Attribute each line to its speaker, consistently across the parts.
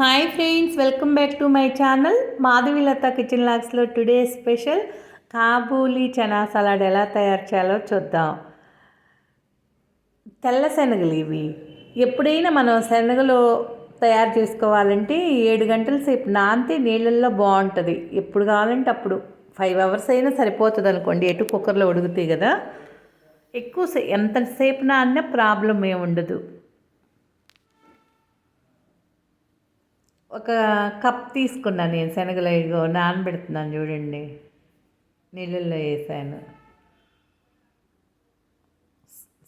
Speaker 1: Hi friends welcome back to my channel Madhavilatha kitchen లాగ్స్లో today special kabuli chana salad ఎలా తయారు చేయాలో చూద్దాం. తెల్ల శనగలు ఇవి. ఎప్పుడైనా మనం శనగలు తయారు చేసుకోవాలంటే ఏడు గంటల సేపు నానితే నీళ్ళల్లో బాగుంటుంది. ఎప్పుడు కావాలంటే అప్పుడు. ఫైవ్ అవర్స్ అయినా సరిపోతుంది అనుకోండి ఎటు కుక్కర్లో ఉడుగుతాయి కదా. ఎక్కువ ఎంతసేపు నాన్న ప్రాబ్లం ఏమి ఉండదు. ఒక కప్ తీసుకున్నాను నేను శనగలు ఇగో నానబెడుతున్నాను చూడండి. నీళ్ళల్లో వేసాను.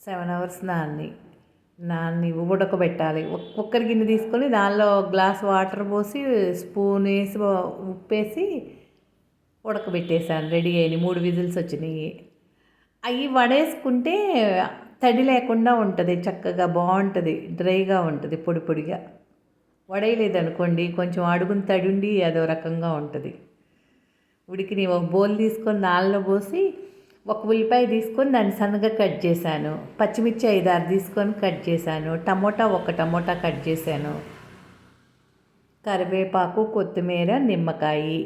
Speaker 1: సెవెన్ అవర్స్ నాన్ని. నాన్ని ఉడకబెట్టాలి. కుక్కర్ గిన్నె తీసుకొని దానిలో గ్లాస్ వాటర్ పోసి స్పూన్ వేసి ఉప్పేసి ఉడకబెట్టేసాను రెడీ అయినాయి. మూడు విజిల్స్ వచ్చినాయి. అవి వడేసుకుంటే తడి లేకుండా ఉంటుంది. చక్కగా బాగుంటుంది. డ్రైగా ఉంటుంది. పొడి పొడిగా. వడేయలేదనుకోండి కొంచెం అడుగుని తడుండి అదో రకంగా ఉంటుంది. ఉడికిని ఒక బౌల్ తీసుకొని నాళ్ళలో పోసి ఒక ఉల్లిపాయ తీసుకొని దాన్ని సన్నగా కట్ చేశాను. పచ్చిమిర్చి ఐదారు తీసుకొని కట్ చేశాను. టమోటా ఒక టమోటా కట్ చేశాను. కరివేపాకు కొత్తిమీర నిమ్మకాయ.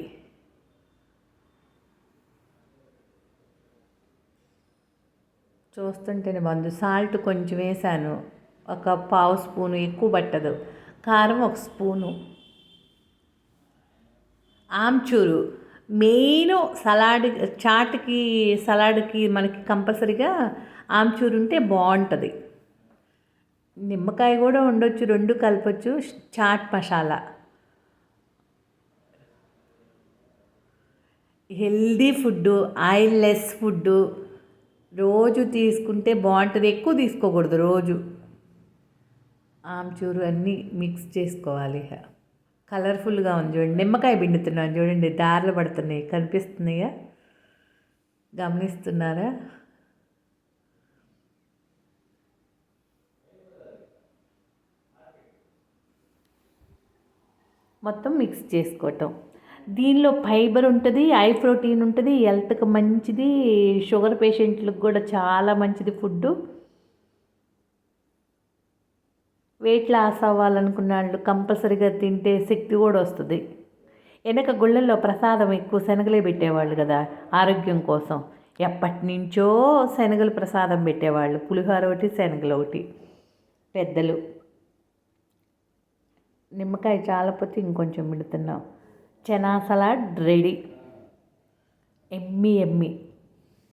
Speaker 1: చూస్తుంటేనే బంధు సాల్ట్ కొంచెం వేసాను ఒక పావు స్పూను ఎక్కువ పట్టదు. కారం ఒక స్పూను. ఆమ్చూరు. మెయిన్ సలాడ్ చాట్కి సలాడ్కి మనకి కంపల్సరీగా ఆమ్చూరు ఉంటే బాగుంటుంది. నిమ్మకాయ కూడా ఉండొచ్చు రెండు కలపచ్చు chaat masala. Healthy food oil less food రోజు తీసుకుంటే బాగుంటుంది ఎక్కువ తీసుకోకూడదు రోజు. ఆమ్చూరు అన్నీ మిక్స్ చేసుకోవాలి. కలర్ఫుల్గా ఉంది చూడండి. నిమ్మకాయ పిండుతున్నాను చూడండి. దారులు పడుతున్నాయి. కనిపిస్తున్నాయా? గమనిస్తున్నారా? మొత్తం మిక్స్ చేసుకోవటం. దీనిలో ఫైబర్ ఉంటుంది ఐ ప్రోటీన్ ఉంటుంది హెల్త్కి మంచిది షుగర్ పేషెంట్లకు కూడా చాలా మంచిది ఫుడ్డు. వెయిట్ లాస్ అవ్వాలనుకున్న వాళ్ళు కంపల్సరీగా తింటే శక్తి కూడా వస్తుంది. వెనక గుళ్ళల్లో ప్రసాదం ఎక్కువ శనగలే పెట్టేవాళ్ళు కదా ఆరోగ్యం కోసం. ఎప్పటి నుంచో శనగలు ప్రసాదం పెట్టేవాళ్ళు పులిహోర ఒకటి శనగలు ఒకటి. పెద్దలు. నిమ్మకాయ చాలపోతే ఇంకొంచెం పెడుతున్నాం చనా సలాడ్ రెడీ. ఎమ్మి ఎమ్మి.